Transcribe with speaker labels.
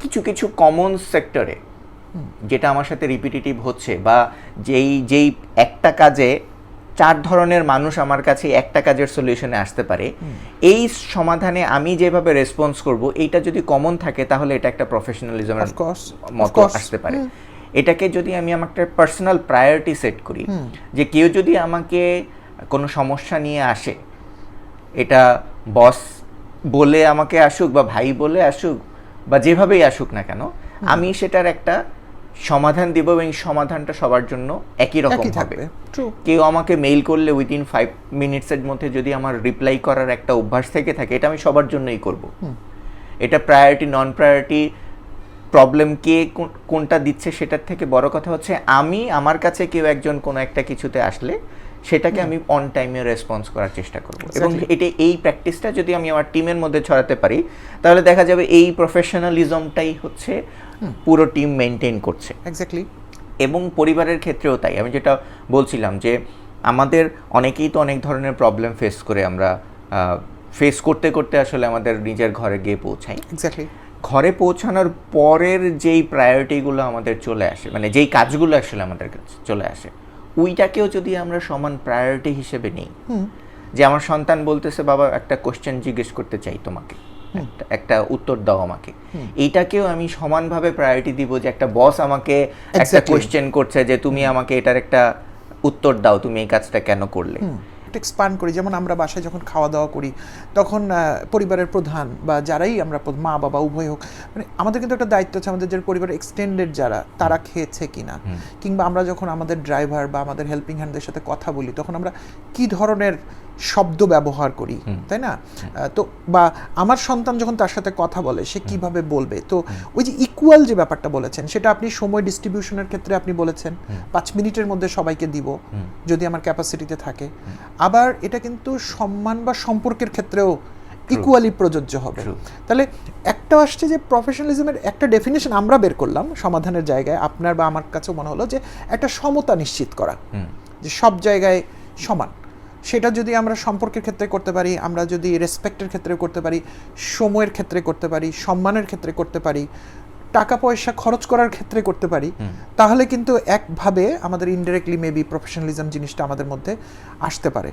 Speaker 1: কিছু কিছু কমন সেক্টরে যেটা আমার সাথে রিপিটেটিভ হচ্ছে বা যেই যেই একটা কাজে চার ধরনের মানুষ আমার কাছে একটা কাজের সলিউশনে আসতে পারে এই সমাধানে আমি যেভাবে রেসপন্স করব এইটা যদি কমন থাকে তাহলে এটা একটা প্রফেশনালিজমের মতো আসতে পারে। এটাকে যদি আমি আমার একটা পার্সোনাল প্রায়োরিটি সেট করি যে কেউ যদি আমাকে কোনো সমস্যা নিয়ে আসে এটা বস বলে আমাকে আসুক বা ভাই বলে আসুক বা যেভাবেই আসুক না কেন আমি সেটার একটা সমাধান দিব এবং সমাধানটা সবার জন্য একই রকম হবে।
Speaker 2: থাকবে।
Speaker 1: কেউ আমাকে মেইল করলে উইদিন ফাইভ মিনিটসের মধ্যে যদি আমার রিপ্লাই করার একটা অভ্যাস থেকে থাকে এটা আমি সবার জন্যই করব। এটা প্রায়োরিটি নন প্রায়োরিটি প্রবলেম কে কোনটা দিচ্ছে সেটার থেকে বড় কথা হচ্ছে আমি আমার কাছে কেউ একজন কোনো একটা কিছুতে আসলে সেটাকে আমি অন টাইমে রেসপন্স করার চেষ্টা করব। এবং এটা এই প্র্যাকটিসটা যদি আমি আমার টিমের মধ্যে ছড়াতে পারি তাহলে দেখা যাবে এই প্রফেশনালিজমটাই হচ্ছে পুরো টিম মেনটেন করছে।
Speaker 2: এক্স্যাক্টলি
Speaker 1: এবং পরিবারের ক্ষেত্রেও তাই। আমি যেটা বলছিলাম যে আমাদের অনেকেই তো অনেক ধরনের প্রবলেম ফেস করে আমরা ফেস করতে করতে আসলে আমাদের নিজের ঘরে গিয়ে পৌঁছাই।
Speaker 2: এক্স্যাক্টলি
Speaker 1: ঘরে পৌঁছানোর পরের যেই প্রায়োরিটিগুলো আমাদের চলে আসে মানে যেই কাজগুলো আসলে আমাদের কাছে চলে আসে ওইটাকেও যদি আমরা সমান প্রায়োরিটি হিসেবে নিই। যে আমার সন্তান বলতেছে বাবা একটা কোশ্চেন জিজ্ঞেস করতে চাই তোমাকে। একটা- একটা উত্তর দাও আমাকে। এইটাকেও আমি সমানভাবে প্রায়োরিটি দিব যে একটা বস আমাকে একটা কোশ্চেন করছে যে তুমি আমাকে এটার একটা উত্তর দাও তুমি এই কাজটা কেন করলে?
Speaker 2: একটু এক্সপান্ড করি। যেমন আমরা বাসায় যখন খাওয়া দাওয়া করি তখন পরিবারের প্রধান বা যারাই আমরা মা বাবা উভয় হোক মানে আমাদের কিন্তু একটা দায়িত্ব আছে আমাদের যে পরিবারের এক্সটেন্ডেড যারা তারা খেয়েছে কিনা। কিংবা আমরা যখন আমাদের ড্রাইভার বা আমাদের হেল্পিং হ্যান্ডদের সাথে কথা বলি তখন আমরা কি ধরনের শব্দ ব্যবহার করি তাই না? তো বা আমার সন্তান যখন তার সাথে কথা বলে সে কীভাবে বলবে? তো ওই যে ইকুয়াল যে ব্যাপারটা বলেছেন সেটা আপনি সময় ডিস্ট্রিবিউশনের ক্ষেত্রে আপনি বলেছেন। পাঁচ মিনিটের মধ্যে সবাইকে দিব যদি আমার ক্যাপাসিটিতে থাকে। আবার এটা কিন্তু সম্মান বা সম্পর্কের ক্ষেত্রেও ইকুয়ালি প্রযোজ্য হবে। তাহলে একটা আসছে যে প্রফেশনালিজমের একটা ডেফিনেশন আমরা বের করলাম সমাধানের জায়গায়। আপনার বা আমার কাছেও মনে হলো যে একটা সমতা নিশ্চিত করা। যে সব জায়গায় সমান। সেটা যদি আমরা সম্পর্কের ক্ষেত্রে করতে পারি আমরা যদি রেসপেক্টের ক্ষেত্রে করতে পারি সময়ের ক্ষেত্রে করতে পারি সম্মানের ক্ষেত্রে করতে পারি টাকা পয়সা খরচ করার ক্ষেত্রে করতে পারি তাহলে কিন্তু একভাবে আমাদের ইনডাইরেক্টলি মেবি প্রফেশনালিজম জিনিসটা আমাদের মধ্যে আসতে পারে।